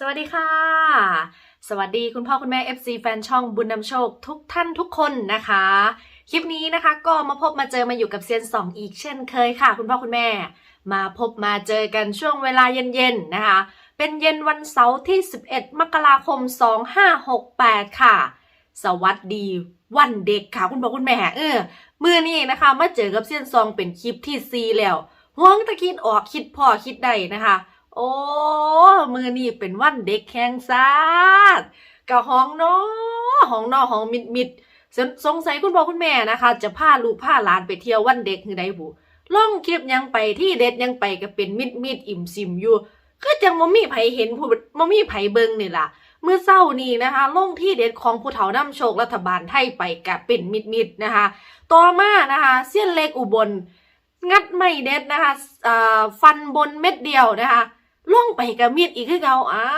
สวัสดีค่ะ สวัสดีคุณพ่อคุณแม่ FC แฟนช่องบุญนำโชคทุกท่านทุกคนนะคะ คลิปนี้นะคะก็มาพบมาเจอมาอยู่กับเซียนสองอีกเช่นเคยค่ะ คุณพ่อคุณแม่ มาพบมาเจอกันช่วงเวลาเย็นๆนะคะ เป็นเย็นวันเสาร์ที่ 11 มกราคม 2568 ค่ะ สวัสดีวันเด็กค่ะ คุณพ่อคุณแม่เออมื่อนี้นะคะ มาเจอกับเซียนซองเป็นคลิปที่ซีแล้วห่วงตะคิดออกคิดพ่อคิดได้นะคะ โอ้มือนี่เป็นวันเด็กแข่งซาดกับห้องนอห้องนอห้องมิดมิดสงสงสัยคุณพ่อคุณแม่นะคะ จะพาลูกพาหลานไปเที่ยววันเด็กคือใดบุล่องคลิปยังไปที่เด็ดยังไปก็เป็นมิดมิดอิ่มซิมอยู่คือจังมมี่ไผเห็นผู้มมี่ไผเบิงนี่ล่ะเมื่อเศร้านี้นะคะล่องที่เด็ดของผู้เฒ่านำโชครัฐบาลไทยไปกับเป็นมิดมิดนะคะ ต่อมานะคะเสี้ยนเล็กอุบล งัดไม่เด็ดนะคะฟันบนเม็ดเดียวนะคะ ล่องไปกับมีดอีกคือเก่าอ้า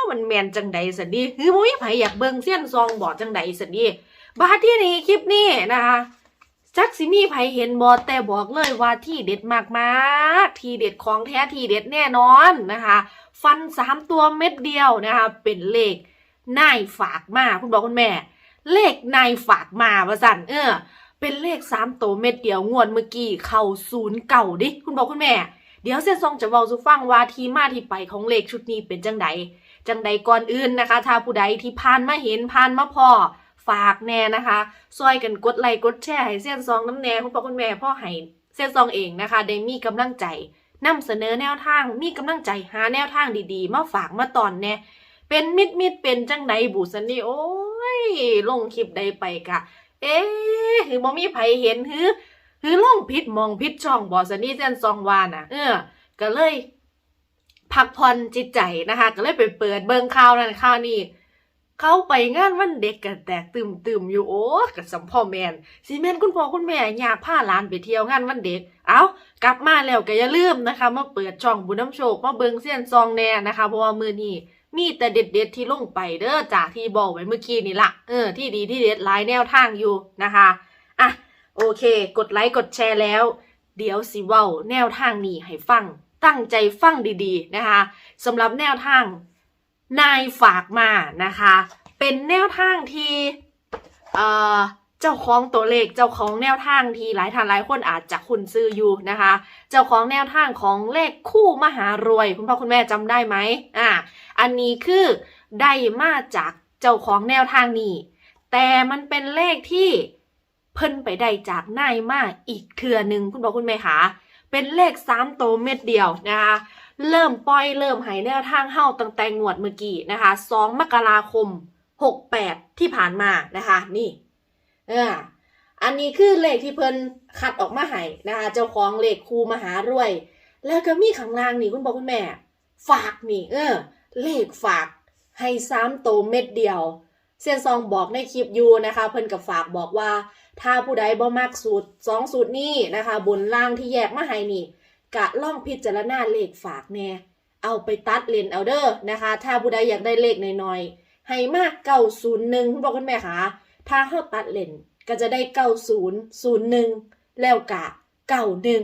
วมันแมนจังใดสันดีคือมุ้ยไผอยากเบิ่งเสี้ยนซองบอดจังใดสันดีบาที่นี่คลิปนี้นะคะจักสิมีไผเห็นบอดแต่บอกเลยว่าที่เด็ดมากๆที่เด็ดของแท้ที่เด็ดแน่นอนนะคะ ฟันสามตัวเม็ดเดียวนะคะ เป็นเลขนายฝากมาคุณบอกคุณแม่ เลขนายฝากมาว่าสั่นเออ เป็นเลขสามตัวเม็ดเดียวงวดเมื่อกี้เข้าศูนย์เก่าดิคุณบอกคุณแม่ เดี๋ยวเส้นซองจะเว้าสุฟังว่าที่มาที่ไปของเลขชุดนี้เป็นจังใดจังใดก่อนอื่นนะคะ ถ้าผู้ใดที่ผ่านมาเห็นผ่านมาพอฝากแน่นะคะซอยกันกดไลค์กดแชร์ให้เส้นซองน้ำแน่คุณพ่อคุณแม่พ่อให้เส้นซองเองนะคะ ได้มีกำลังใจนำเสนอแนวทางมีกำลังใจหาแนวทางดีๆ มาฝากมาตอนแน่เป็นมิดมิดเป็นจังใดบุสันนี่โอ้ยลงคลิปใดไปกะ เอ๊ะคือบ่มีไผเห็นคือ คือล่องพิษมองพิษช่องบอสนี่เส้นซองวานอะ เออ ก็เลยพักผ่อนจิตใจนะคะ ก็เลยไปเปิดเบิงข่าวนั่นข่าวนี่เข้าไปงานวันเด็กกันแตกตื่มตื่มๆอยู่โอ้กับสัมพ่อแมนซีแมนคุณพ่อคุณแม่อยากพาหลานไปเที่ยวงานวันเด็ก เอากลับมาแล้วก็อย่าลืมนะคะ มาเปิดช่องบุญน้ำโชคมาเบิงเส้นซองแน่นะคะเพราะว่ามือนี้มีแต่เด็ดๆที่ลงไปเด้อจากที่บอกไว้เมื่อกี้นี่ละเออที่ดีที่เด็ดหลายแนวทางอยู่นะคะอะ โอเค กดไลค์กดแชร์แล้ว เดี๋ยวสิว้าแนวทางนี้ให้ฟัง ตั้งใจฟังดีๆนะคะสำหรับแนวทางนายฝากมานะคะ เป็นแนวทางที่เอ่อเจ้าของตัวเลขเจ้าของแนวทางที่หลายท่านหลายคนอาจจะคุ้นซื้ออยู่นะคะ เจ้าของแนวทางของเลขคู่มหารวย คุณพ่อคุณแม่จำได้ไหมอ่าอันนี้คือได้มาจากเจ้าของแนวทางนี้ แต่มันเป็นเลขที่ เพิ่นไปได้จากนายมาอีกเทื่อหนึ่งคุณบอกคุณแม่คะเป็นเลขสามโตเม็ดเดียวนะคะเริ่มปล่อยเริ่มหายแนวทางเฮ้าตั้งแต่งวดเมื่อกี้นะคะสองมกราคมหกแปดที่ผ่านมานะคะนี่เอออันนี้คือเลขที่เพิ่นคัดออกมาให้นะคะเจ้าของเลขครูมหารวย แล้วก็มีข้างล่างนี่คุณบอกคุณแม่ ฝากนี่เออเลขฝากให้สามโตเม็ดเดียว เซียนซองบอกในคลิปอยู่นะคะ เพิ่นกับฝากบอกว่า ถ้าผู้ใดบ่มักสูตรสองสูตรนี้นะคะ บนล่างที่แยกมาให้นี่กะล่องพิจารณาเลขฝากแน่เอาไปตัดเลนเอาเด้อนะคะ ถ้าผู้ใดอยากได้เลขน้อยๆให้มากเก้าศูนย์หนึ่งบอกคุณแม่คะถ้าเข้าตัดเลนก็จะได้เก้าศูนย์ศูนย์หนึ่งแล้วกะเก้าหนึ่ง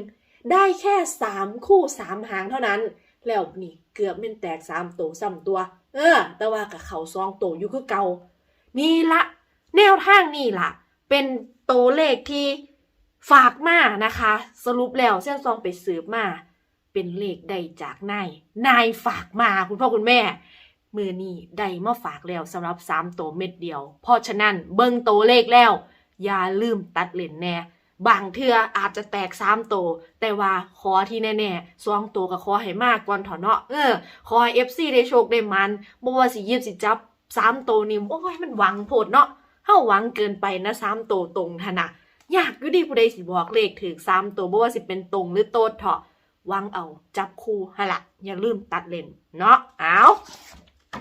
ได้แค่สามคู่สามหางเท่านั้น แล้วนี่เกือบเป็นแตกสามตัวซ้ำตัว เออ แต่ว่ากับเขาซองตัวอยู่คือเก่า นี่ละแนวทางนี่ละเป็นตัวเลขที่ฝากมานะคะ สรุปแล้วเส้นซองไปสืบมาเป็นเลขใดจากนายนายฝากมาคุณพ่อคุณแม่มือนี้ได้มาฝากแล้วสำหรับสามตัวเม็ดเดียว เพราะฉะนั้นเบิ่งตัวเลขแล้ว อย่าลืมตัดเลนแน่บางเทืออาจจะแตกสามตัวแต่ว่าขอที่แน่ๆสองตัวก็ขอให้มากก่อนถอเนาะเออขอให้เอฟซีได้โชคได้มันบ่ว่าสิหยิบสิจับ สามโตนี่โอ้ยมันหวังโพดเนาะเฮาหวังเกินไปนะสามโตตรงทนะอยากอยู่ดีผู้ใดสิบอกเลขถึงสามตัวบ่ว่าสิเป็นตรงหรือโตดเถาะวังเอาจับคู่ฮะละอย่าลืมตัดเลนเนาะเอา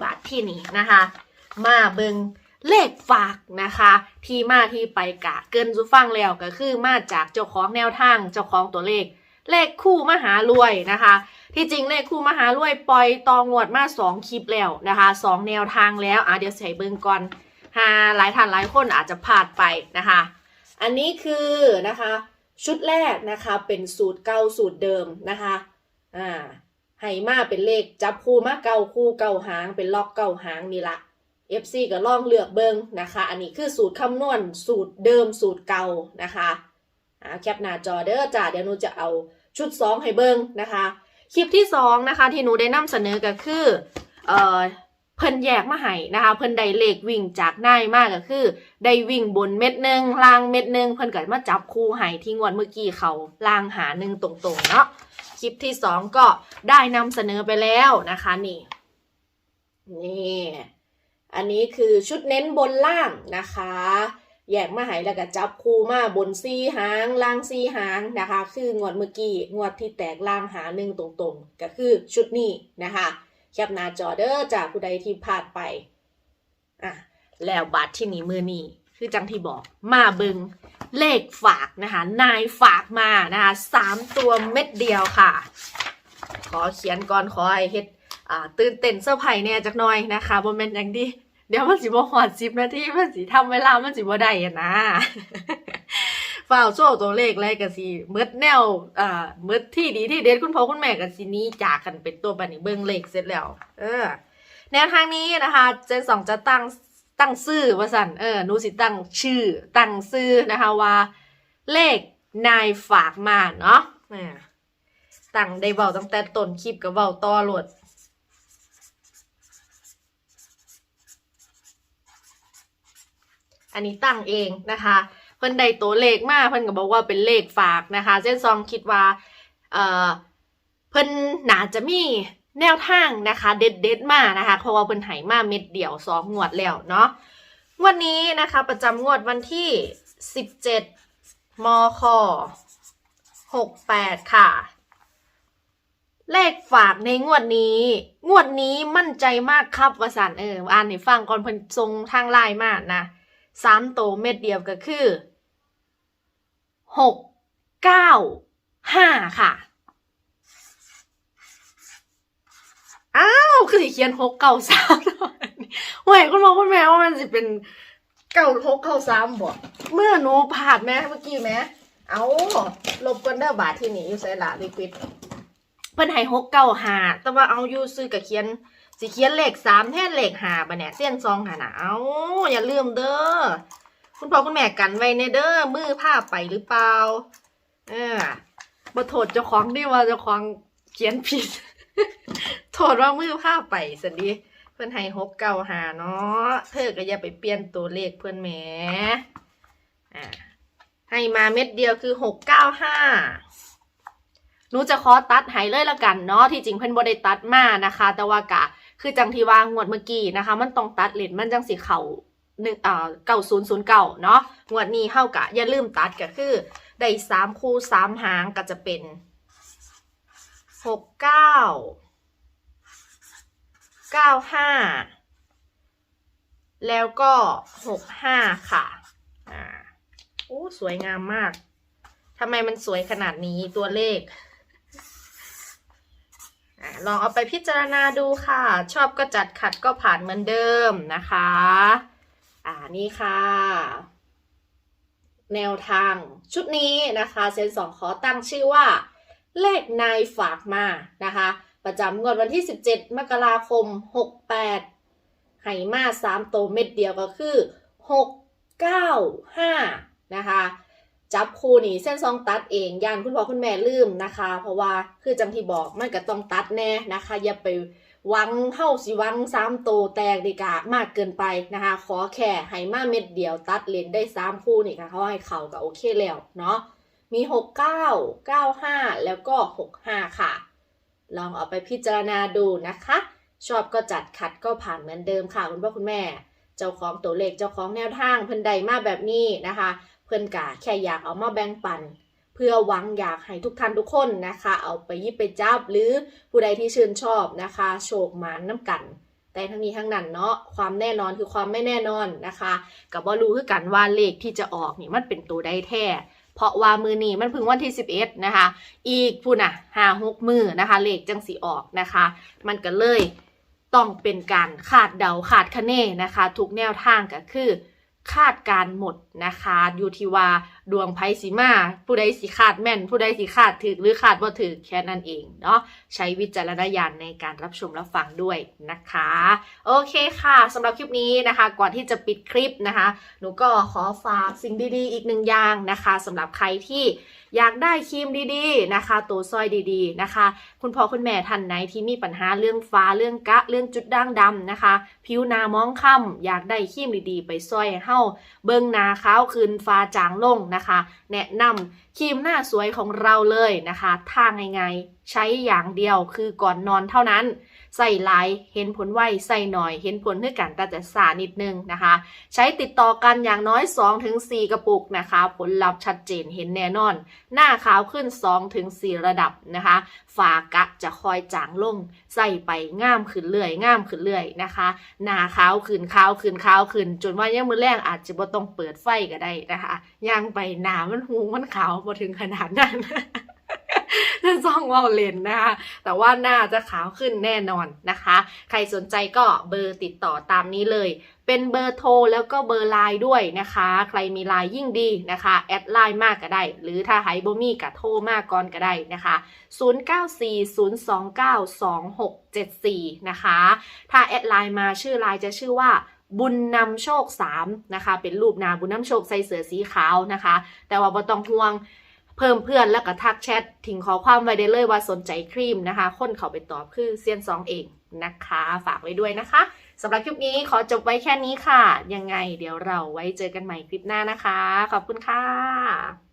บาทที่นี่นะคะ มาเบิงเลขฝากนะคะ ที่มาที่ไปกะเกินสุฟังแล้วก็คือมาจากเจ้าของแนวทางเจ้าของตัวเลข เลขคู่มหารวยนะคะ ที่จริงเลขคู่มหารวยปล่อยตองวดมาสองคลิปแล้วนะคะสองแนวทางแล้วอะเดี๋ยวใส่เบิงก่อนหาหลายท่านหลายคนอาจจะพลาดไปนะคะ อันนี้คือนะคะชุดแรกนะคะเป็นสูตรเก่าสูตรเดิมนะคะอ่าให้มาเป็นเลขจับคู่มาเก่าคู่เก่าหางเป็นล็อกเก่าหางนี่ละ FC ก็ลองเลือกเบิงนะคะ อันนี้คือสูตรคำนวณสูตรเดิมสูตรเก่านะคะอ่าแคปหน้าจอเด้อจ้าเดี๋ยวหนูจะเอาชุด 2 ให้เบิงนะคะ คลิปที่2นะคะที่หนูได้นำเสนอก็คือเอ่อเพิ่นแยกมาให้นะคะเพิ่นได้เลขวิ่งจากนายมากก็คือ ได้วิ่งบนเม็ดหนึ่งล่างเม็ดหนึ่งเพิ่นก็มาจับคู่ให้ที่งวดเมื่อกี้เขาล่างหาหนึ่งตรงๆเนาะคลิปที่2ก็ได้นำเสนอไปแล้วนะคะนี่นี่อันนี้คือชุดเน้นบนล่างนะคะ แยกมาให้แล้วก็จับคู่มาบนซีหางล่างซีหางนะคะ คืองวดเมื่อกี้งวดที่แตกล่างหาหนึ่งตรงๆ ก็คือชุดนี้นะคะแคปหน้าจอเด้อจากผู้ใดที่พลาดไปอะแล้วบัตรที่นี่มือนี้คือจังที่บอกมาเบิงเลขฝากนะคะ นายฝากมานะคะสามตัวเม็ดเดียวค่ะ ขอเขียนก่อนขอให้เฮ็ดตื่นเต้นเซอร์ไพรส์เนี่ยจักหน่อยนะคะบ่แม่นอย่างดี เดี๋ยวมันสิบ่ฮอด10นาทีมันสิทำเวลามันสิบ่ได้อะนะฝ่าวโซ่ตัวเลขเลยก็สิเมิดแนวอ่าเมิดที่ดีที่เด็ดคุณพ่อคุณแม่ก็สินี้จากกันเป็นตัวบันี้เบิ่งเลขเสร็จแล้ว เออ แนวทางนี้นะคะ เจนสองจะตั้งตั้งชื่อว่าสันเออหนูสิตั้งชื่อ ตั้งชื่อนะคะว่า เลขนายฝากมาเนาะตั้งได้เว้าตั้งแต่ต้นคลิปก็เว้าต่อโลด อันนี้ตั้งเองนะคะ เพิ่นได้ตัวเลขมาเพิ่นก็บอกว่าเป็นเลขฝากนะคะเจนซองคิดว่าเอ่อเพิ่นน่าจะมีแนวทางนะคะ เด็ดเด็ดมานะคะ เพราะว่าเพิ่นให้มาเม็ดเดียวสองงวดแล้วเนาะงวดนี้นะคะประจำงวดวันที่17มค68ค่ะ เลขฝากในงวดนี้ งวดนี้มั่นใจมากครับวสันเอออ่านให้ฟังก่อนเพิ่นทรงทางไลน์มากนะ สามโตเม็ดเดียวก็คือหกเก้าห้าค่ะ อ้าว คือสิเขียนหกเก้าสามเว้ยคุณพ่อคุณแม่ว่ามันสิเป็นเก้าหกเก้าสามบ่เมื่อหนูผ่านแม่เมื่อกี้แม่เอาลบกันเด้อบาทที่นี่อยู่ใส่ละลิควิดเพิ่นให้หกเก้าห้าแต่ว่าเอาอยู่ซื้อกับเขียน สิเขียนเลขสามแท่นเลขหาบะเนี่ยเส้นซองหานาเอาอย่าลืมเด้อคุณพ่อคุณแม่กันไว้ในเด้อมือผ้าไปหรือเปล่าเออบ่โทษเจ้าของดิว่าเจ้าของเขียนผิด โทษว่ามือผ้าไปสันดีเพื่อนให้หกเก้าหาเนาะเธอก็อย่าไปเปลี่ยนตัวเลขเพื่อนแหมอ่าให้มาเม็ดเดียวคือหกเก้าห้า หนูจะขอตัดให้เลยละกันเนาะที่จริงเพิ่นบ่ได้ตัดมานะคะ แต่ว่ากะคือจังที่ว่างวดเมื่อกี้นะคะ มันต้องตัดเลนมันจังสิเข่าหนึ่งอ่าเก้าศูนย์ศูนย์เก้าเนาะงวดนี้เฮากะอย่าลืมตัดก็คือได้สามคู่สามหางก็จะเป็นหกเก้าเก้าห้าแล้วก็หกห้าค่ะอ่าโอ้สวยงามมากทำไมมันสวยขนาดนี้ตัวเลข ลองเอาไปพิจารณาดูค่ะ ชอบก็จัดขัดก็ผ่านเหมือนเดิมนะคะ อ่านี่ค่ะ แนวทางชุดนี้นะคะเซนสองขอตั้งชื่อว่า เลขนายฝากมานะคะ ประจำงวดวันที่ 17 มกราคม 68ให้มา3โตเม็ดเดียวก็คือ 6 9 5 นะคะ จับคู่นี่เส้นซองตัดเองย่านคุณพ่อคุณแม่ลืมนะคะ เพราะว่าคือจังที่บอกมันก็ต้องตัดแน่นะคะ อย่าไปวังเข้าสิวังสามโตแตกดีกะมากเกินไปนะคะ ขอแค่ให้มาเม็ดเดียวตัดเลนได้สามคู่นี่ค่ะเขาให้เขาก็โอเคแล้วเนาะมีหกเก้าเก้าห้าแล้วก็หกห้าค่ะ ลองเอาไปพิจารณาดูนะคะ ชอบก็จัดขัดก็ผ่านเหมือนเดิมค่ะคุณพ่อคุณแม่ เจ้าของตัวเลขเจ้าของแนวทางเพิ่นใดมาแบบนี้นะคะ เพื่อนกาแค่อยากเอามาแบ่งปัน เพื่อหวังอยากให้ทุกท่านทุกคนนะคะ เอาไปยิบไปจับหรือผู้ใดที่ชื่นชอบนะคะ โชคหมานน้ำกัน แต่ทั้งนี้ทั้งนั้นเนาะความแน่นอนคือความไม่แน่นอนนะคะกับว่ารู้คือกันว่าเลขที่จะออกนี่มันเป็นตัวใดแท้เพราะว่ามือนี้มันพิ่งวันที่ 11 นะคะ อีกพูดน่ะห้าหกมือนะคะ เลขจังสีออกนะคะ มันก็เลยต้องเป็นการขาดเดาขาดคะเนนะคะ ทุกแนวทางก็คือ คาดการหมดนะคะอยู่ที่ว่าดวงไพ่สีมา ผู้ใดสีคาดแม่น ผู้ใดสีคาดถือหรือคาดว่าถือแค่นั้นเองเนาะใช้วิจารณญาณในการรับชมรับฟังด้วยนะคะ โอเคค่ะสำหรับคลิปนี้นะคะ ก่อนที่จะปิดคลิปนะคะ หนูก็ขอฝากสิ่งดีๆ อีกหนึ่งอย่างนะคะสำหรับใครที่อยากได้ครีมดีๆนะคะ ตัวซอยดีๆนะคะ คุณพ่อคุณแม่ท่านไหนที่มีปัญหาเรื่องฟ้าเรื่องกะเรื่องจุดด่างดำนะคะ ผิวหนามองค่ำอยากได้ครีมดีๆ ไปซอยให้เฮาเบิ่งหนาขาวคืนฟ้าจางลงนะคะ แนะนำครีมหน้าสวยของเราเลยนะคะทางง่ายๆใช้อย่างเดียวคือก่อนนอนเท่านั้น ใส่หลายเห็นผลไวใส่หน่อย เห็นผลด้วยกันแต่จะสานิดนึงนะคะ ใช้ติดต่อกันอย่างน้อย 2-4 กระปุกนะคะ ผลลัพธ์ชัดเจนเห็นแน่นอน หน้าขาวขึ้น 2-4 ระดับนะคะ ฝากะจะคอยจางลงใส่ไปง่ามขึ้นเรื่อยง่ามขึ้นเรื่อยนะคะ หน้าขาวขึ้นขาวขึ้นขาวขึ้น จนว่ายังมือแรกอาจจะบ่ต้องเปิดไฟก็ได้นะคะย่างไปหนามันหูมันขาวมาถึงขนาดนั้น ซ่องว่าเลนนะคะ แต่ว่าหน้าจะขาวขึ้นแน่นอนนะคะ ใครสนใจก็เบอร์ติดต่อตามนี้เลย เป็นเบอร์โทรแล้วก็เบอร์ไลน์ด้วยนะคะ ใครมีไลน์ยิ่งดีนะคะ แอดไลน์มากก็ได้ หรือถ้าไฮบมี่กับโทรมากก่อนก็ได้นะคะ 0940292674 นะคะ ถ้าแอดไลน์มาชื่อไลน์จะชื่อว่าบุญนำโชค3นะคะ เป็นรูปนาบุญนำโชคใส่เสื้อสีขาวนะคะ แต่ว่าบ่ต้องห่วง เพิ่มเพื่อนแล้วก็ทักแชททิ้งขอความไว้ได้เลยว่าสนใจครีมนะคะ คนเขาไปตอบคือเซียนซองเองนะคะ ฝากไว้ด้วยนะคะสำหรับคลิปนี้ขอจบไว้แค่นี้ค่ะ ยังไงเดี๋ยวเราไว้เจอกันใหม่คลิปหน้านะคะ ขอบคุณค่ะ